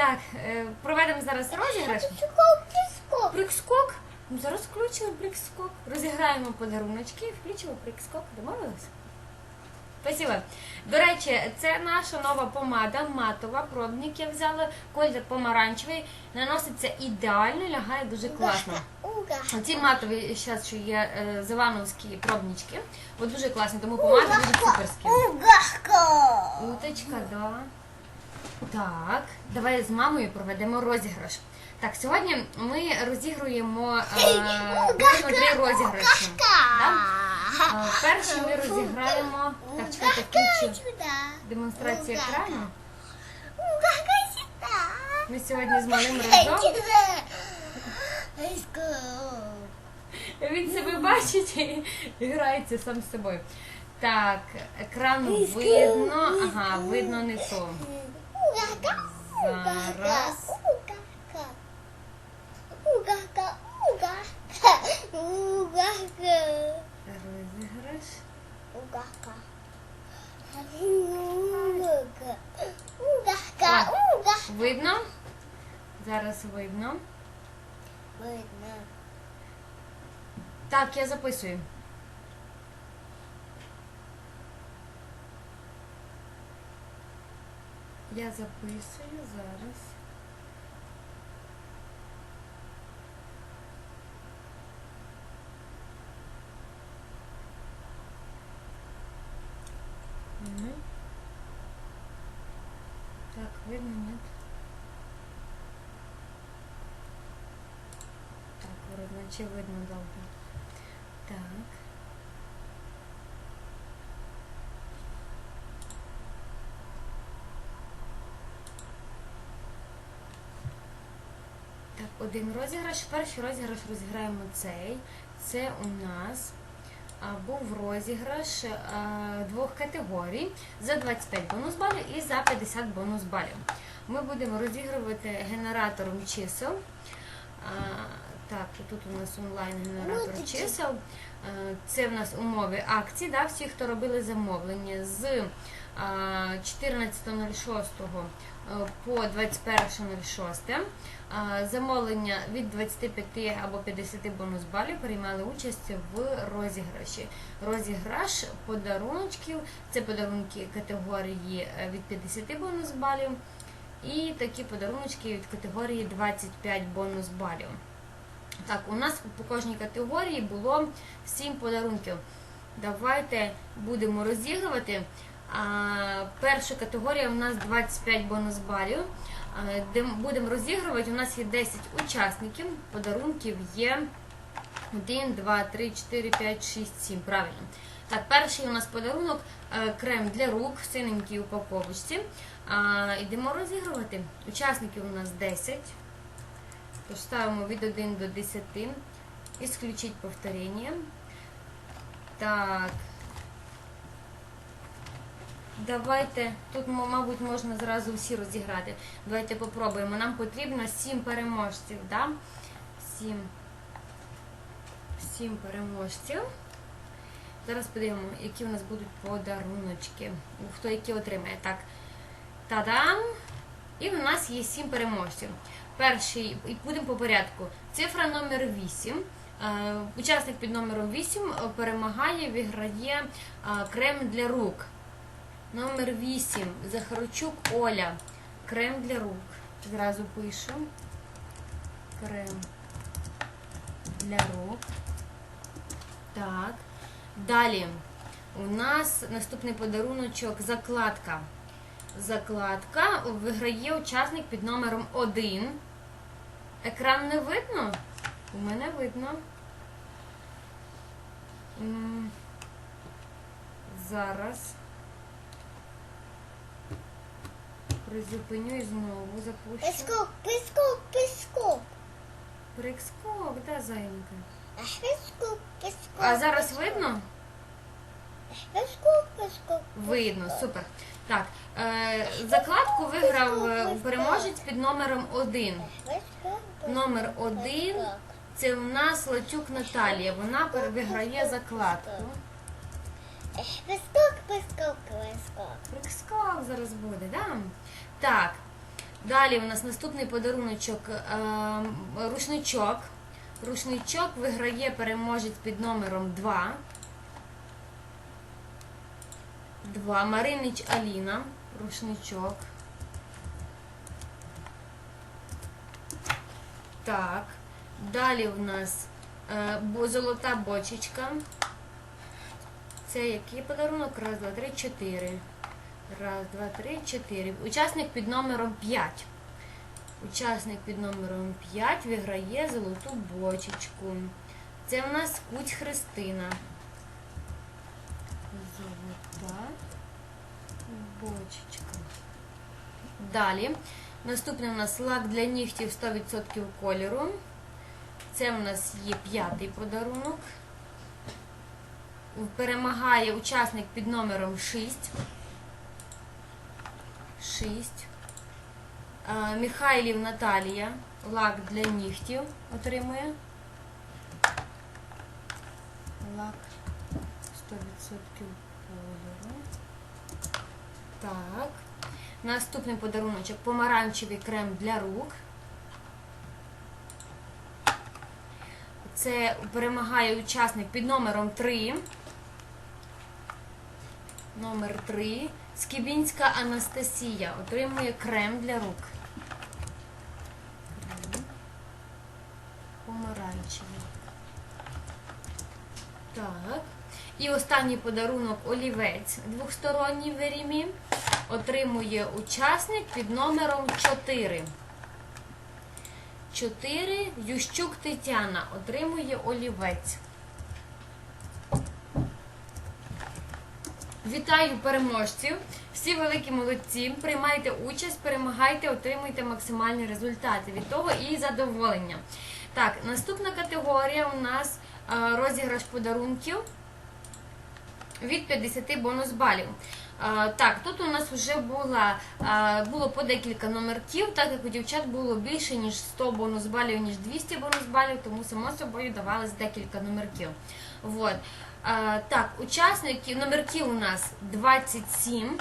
Так, е, проведемо зараз розіграш. Скок, скок. Прикскок. Ну, зараз включимо прикскок. Розіграємо подаруночки і включимо прикскок. Домовились? Спасибо. До речі, це наша нова помада матова. Пробник я взяла. Колір помаранчевий. Наноситься ідеально, лягає дуже класно. Уга. Ці матові зараз, що є е, завановські пробнички. От дуже класні, тому помада буде суперські. Уточка, да. Так, давай з мамою проведемо розіграш. Так, сьогодні ми розігруємо е, будемо три розіграші. Да? Е, перший ми розіграємо. Так, чекайте, включу демонстрацію екрану. Ми сьогодні з малим разом. Він себе бачить і грається сам з собою. Так, екран видно. Ага, видно не то. Зараз. Розіграш. Угахка. Угахка. Видно? Зараз видно. Видно. Так, я записую. Я записую зараз. Мгм. Так, видно, нет? Так, вроде видно добре. Так. Один розіграш. Перший розіграш розіграємо цей. Це у нас був розіграш двох категорій за 25 бонус балів і за 50 бонус балів. Ми будемо розігрувати генератором чисел. Так, і тут у нас онлайн-генератор Ну, це чисел. Е, Це в нас умови акцій. Да? Всі, хто робили замовлення з 14.06 е, по 21.06. Замовлення від 25 або 50 бонус балів приймали участь в розіграші. Розіграш подаруночків. Це подарунки категорії е, від 50 бонус балів. І такі подаруночки від категорії 25 бонус балів. Так, у нас по кожній категорії було 7 подарунків. Давайте будемо розігрувати. Перша категорія у нас 25 бонус балів. Де будемо розігрувати. У нас є 10 учасників. Подарунків є 1, 2, 3, 4, 5, 6, 7. Правильно. Так, перший у нас подарунок е, крем для рук в синенькій упаковочці. Йдемо розігрувати. Учасників у нас 10. Тож ставимо від 1 до 10. Исключить повторення. Так. Давайте, тут, мабуть, можна зразу всі розіграти. Давайте попробуємо. Нам потрібно 7 переможців, да? 7. 7 переможців. Зараз подивимо, які у нас будуть подаруночки. Хто які отримає. Так. Та-дам! І в нас є 7 переможців. Перший, будемо по порядку. Цифра номер 8. Е, Учасник під номером 8 е, перемагає, виграє е, крем для рук. Номер 8. Захарчук Оля. Крем для рук. Зразу пишу. Крем для рук. Так. Далі. У нас наступний подаруночок закладка. Закладка виграє учасник під номером 1. Екран не видно? У мене видно. Зараз. Призупиню і знову запущу. Пескок, пескок, пескок. Прикскок, да, зайенька? Пескок, пескок. А зараз видно? Пескок, пескок. Видно, супер. Так, е, закладку виграв е, переможець під номером 1. Номер 1 це у нас Латюк Наталія. Вона виграє закладку. Пескок, пескок, пескок. Прикскок зараз буде, да? Так. Далі у нас наступний подаруночок е, рушничок. Рушничок виграє переможець під номером 2. 2. Маринич Аліна. Рушничок. Так. Далі в нас е, золота бочечка. Це який подарунок? Раз, два, три, чотири. Раз, два, три, чотири. Учасник під номером 5. Учасник під номером 5 виграє золоту бочечку. Це в нас Куть Христина. Золота бочечка. Далі. Наступний у нас лак для нігтів 100% кольору. Це в нас є п'ятий подарунок. Перемагає учасник під номером 6. 6. Михайлів Наталія. Лак для нігтів отримує. Лак 100% кольору. Так. Наступний подаруночок помаранчевий крем для рук. Це перемагає учасник під номером 3. Номер 3. Скібінська Анастасія отримує крем для рук. Помаранчевий. Так. І останній подарунок олівець двохсторонній в Верімі отримує учасник під номером 4. 4. Ющук Тетяна отримує олівець. Вітаю переможців! Всі великі молодці. Приймайте участь, перемагайте, отримуйте максимальні результати. Від того і задоволення. Так, наступна категорія у нас е, розіграш подарунків від 50 бонус балів. Так, тут у нас вже була, було по декілька номерків, так як у дівчат було більше, ніж 100 бонус балів, ніж 200 бонус балів, тому само собою давалось декілька номерків. Вот. Так, учасників, номерків у нас 27,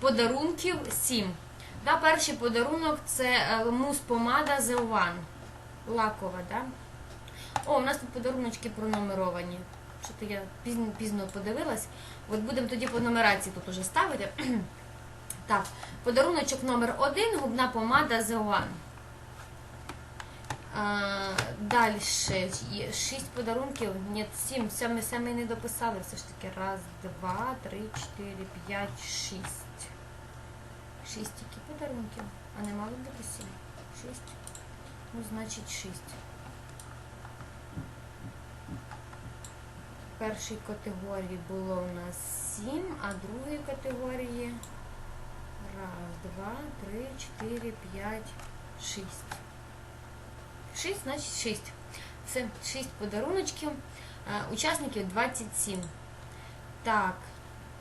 подарунків 7. Да, перший подарунок це е, мус-помада The One. Лакова, да? О, у нас тут подаруночки пронумеровані. Що то я пізно, пізно подивилась. От будемо тоді по нумерації тут уже ставити. так, подаруночок номер один, губна помада The One. Далі шість подарунків. Ні, сім. Саме саме не дописали. Все ж таки. Раз, два, три, чотири, п'ять, шість. Шість тільки подарунків. А не мало бути сім. Шість. Ну, значить, шість. Першій категорії було у нас 7, а другої категорії раз, два, три, чотири, п'ять, шість. Шість, значить шість. Це шість подаруночків. Учасників 27. Так,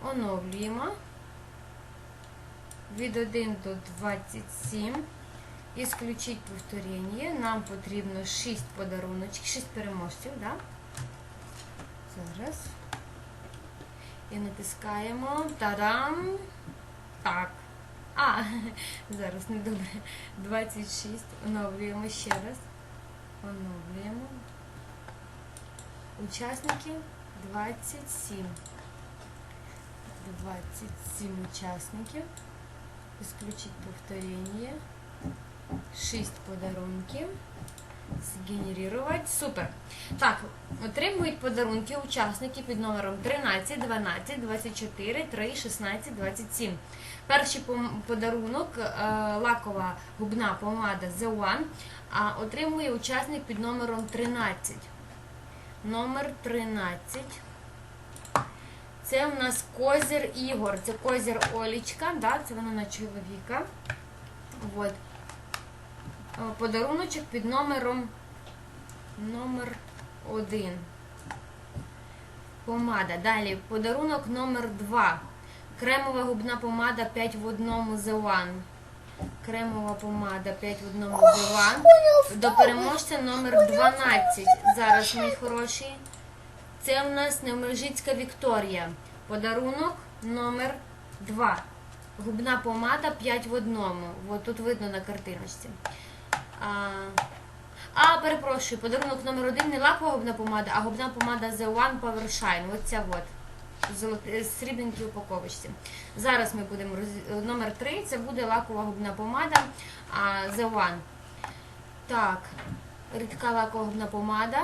оновлюємо. Від 1 до 27. Ісключіть повторення. Нам потрібно 6 подаруночків, 6 переможців, так? Да? Зараз. І натискаємо. Та-дам! Так. А, зараз недобре. 26. Оновлюємо ще раз. Оновлюємо. Учасників 27. 27 учасників. Исключить повторення. 6 подарунків. Згенерувати. Супер. Так, отримують подарунки учасники під номером 13, 12, 24, 3, 16, 27. Перший подарунок е, лакова губна помада The One отримує учасник під номером 13. Номер 13. Це у нас козір Ігор. Це козір Олічка, да? це вона на чоловіка. Вот. Е, Подаруночок під номером номер 1. Помада. Далі подарунок номер 2. Кремова губна помада 5 в одному The One. Кремова помада 5 в одному The One. До переможця номер 12. Зараз, мій хороший. Це у нас Невмержицька Вікторія. Подарунок номер 2. Губна помада 5 в одному. От тут видно на картиночці. А, а, перепрошую, подарунок номер один не лакова губна помада, а губна помада The One Power Shine. Оця от. Золоти, срібненькій упаковочці. Зараз ми будемо роз... номер 3 це буде лакова губна помада The One. Так, рідка лакова губна помада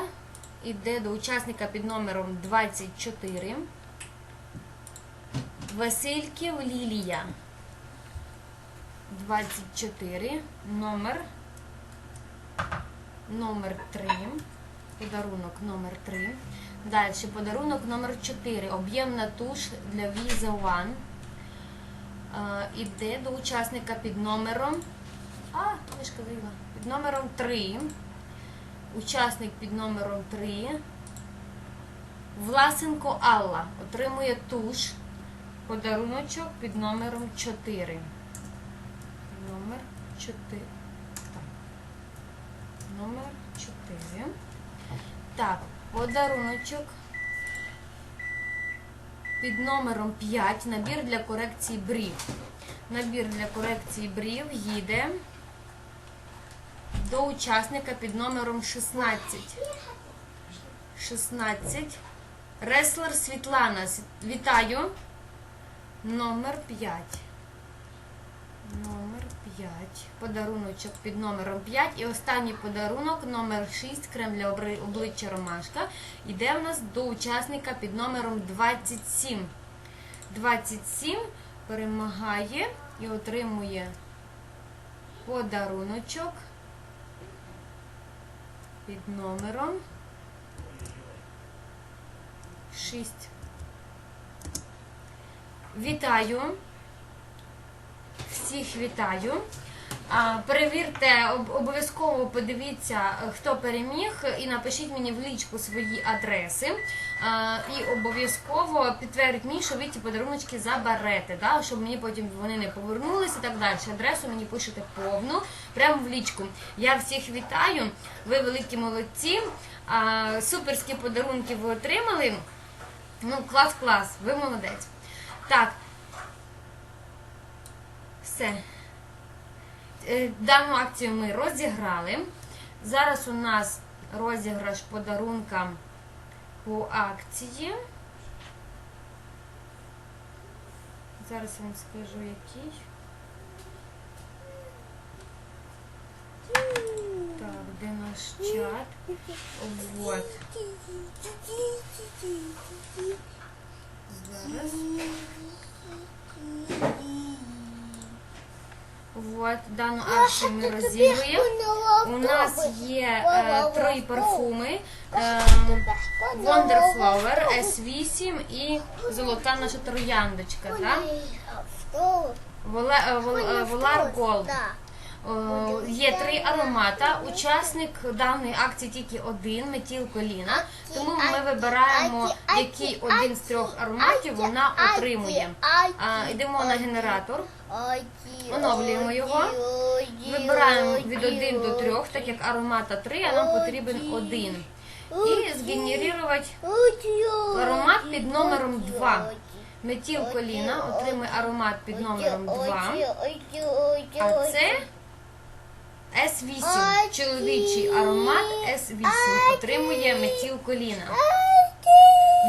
іде до учасника під номером 24. Васильків Лілія. 24. Номер. Номер 3. Подарунок номер 3. Далі подарунок номер 4. Об'ємна туш для Visa One. Е, Іде до учасника під номером. А, ж казала. Під номером 3. Учасник під номером 3. Власенко Алла отримує туш. Подаруночок під номером 4. Номер 4. Номер 4. Так, подаруночок. Під номером 5 набір для корекції брів. Набір для корекції брів їде до учасника під номером 16. 16. Реслер Світлана. Вітаю. Номер 5. Номер 5. Подаруночок під номером 5. І останній подарунок номер 6. Крем для обличчя Ромашка. Іде у нас до учасника під номером 27. 27 перемагає і отримує подаруночок під номером 6. Вітаю. Всіх вітаю. Перевірте, обов'язково подивіться, е, хто переміг, і напишіть мені в лічку свої адреси. І обов'язково підтвердіть мені, що ви ці подаруночки заберете, да? щоб мені потім вони не повернулися і так далі. Адресу мені пишете повну, прямо в лічку. Я всіх вітаю, ви великі молодці. Суперські подарунки ви отримали. Ну, клас-клас, ви молодець. Так. Все. Е, Дану акцію ми розіграли. Зараз у нас розіграш подарунка по акції. Зараз я вам скажу який. Так, де наш чат? Вот. Зараз. Вот, дану акцію ми розігруємо. У нас є е, три парфуми. Е, Wonderflower, S8 і золота наша трояндочка. Да? Волар вол- е, Gold. О, Є три аромата. Учасник даної акції тільки один, метіл коліна. Тому ми вибираємо, який один з трьох ароматів вона отримує. Йдемо на генератор. Оновлюємо його. Вибираємо від 1 до 3, так як аромата 3, а нам потрібен один. І згенерувати аромат під номером 2. Метіл коліна отримує аромат під номером 2. А це С8. Чоловічий аромат С8 отримує метіл коліна.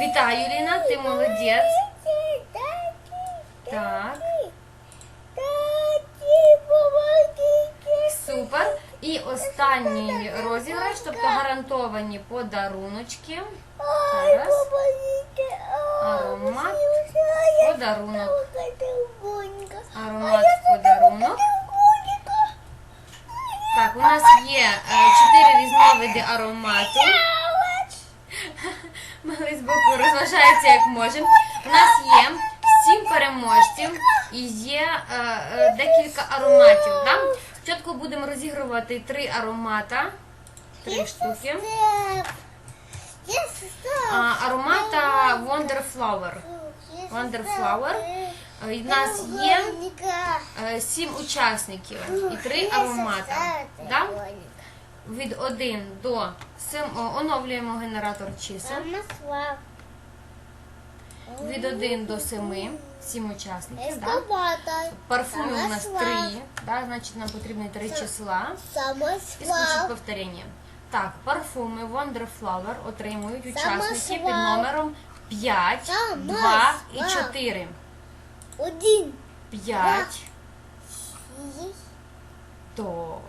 Вітаю, Ліна, ти молодець. Так, супер. І останній розіграш, тобто гарантовані подаруночки. Зараз. Аромат. Подарунок. Аромат подарунок. Так, у нас є е, чотири різновиди аромату. Малий з боку розважається як може. У нас є сім переможців і є е, е, декілька ароматів. Да? Спочатку будемо розігрувати три аромата. Три штуки. А, аромата Wonderflower. Wonderflower. Е, і В нас є е, сім учасників і три аромата. Да? Від 1 до 7 оновлюємо генератор чисел. від 1 до 7, 7 учасників. Да? Ескаватор. Парфуми у нас. 3, да? значить нам потрібно 3 числа. І Самосвал. повторення. Так, парфуми Wonder Flower отримують учасники під номером 5, 2 і 4. Один. П'ять. Шість. то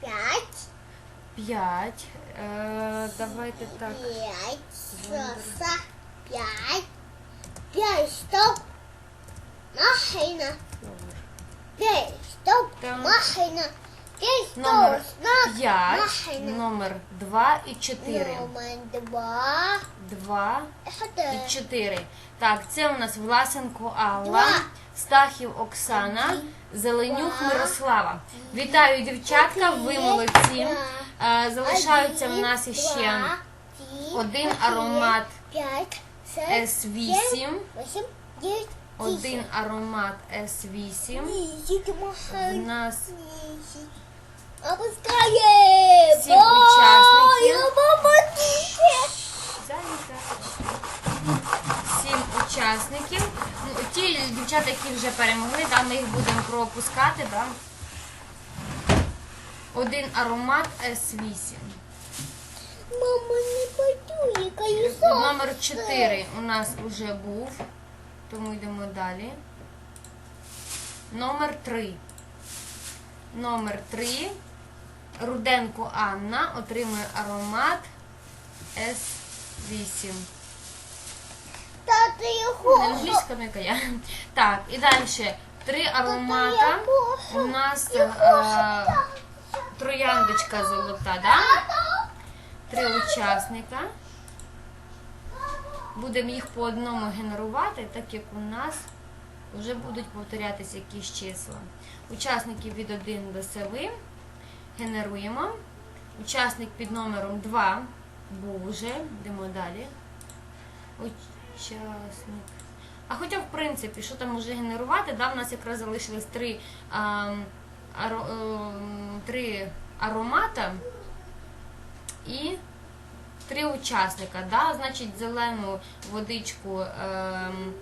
П'ять. П'ять. Е, давайте так. П'ять. Шоста. П'ять. П'ять. Стоп. Машина. П'ять. Стоп. Так. Машина. П'ять. Номер. 5, номер 2 і 4. Номер два. 2 Чотири. і 4. Так, це у нас Власенко Алла, Стахів Оксана, Зеленюк Мирослава. Вітаю, дівчатка, ви молодці. Е, Залишаються в нас іще один аромат С8, вісім, один аромат С8. У нас. Опускаємо. Сім учасників. Зайнята. Сім учасників. Ну, ті дівчата, які вже перемогли, да, ми їх будемо пропускати. Да. Один аромат С8. Мама, не пойду, колесо. Номер 4 у нас вже був, тому йдемо далі. Номер 3. Номер 3. Руденко Анна отримує аромат С8. Тата, я хочу. Англійська, ну яка я. Так, і далі. Три аромата. У нас е, трояндочка золота, да? Три учасника. Будемо їх по одному генерувати, так як у нас вже будуть повторятися якісь числа. Учасників від 1 до 7 генеруємо. Учасник під номером 2 був уже. Йдемо далі. Учасник. А хоча, в принципі, що там може генерувати, да, в нас якраз залишилось три, а, аро, ем, три аромата і три учасника. Да? Значить, зелену водичку ем,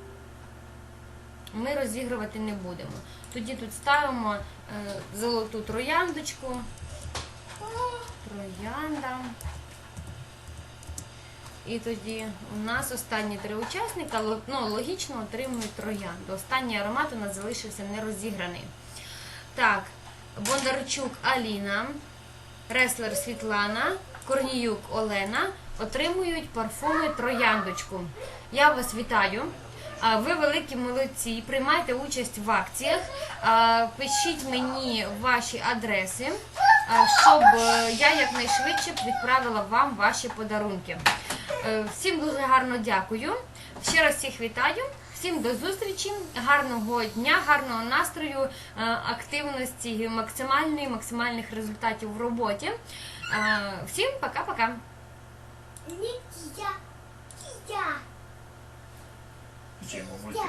ми розігрувати не будемо. Тоді тут ставимо е, золоту трояндочку. Троянда. І тоді у нас останні три учасника ну, логічно отримують троянду. Останній аромат у нас залишився не розіграний. Так, Бондарчук Аліна, Реслер Світлана, Корніюк Олена отримують парфуми Трояндочку. Я вас вітаю. Ви великі молодці, приймайте участь в акціях. Пишіть мені ваші адреси, щоб е, я якнайшвидше відправила вам ваші подарунки. Е, Всім дуже гарно дякую. Ще раз всіх вітаю. Всім до зустрічі, гарного дня, гарного настрою, е, активності максимальної, максимальних результатів в роботі. Всім пока-пока. Не кія. Включаємо мультики.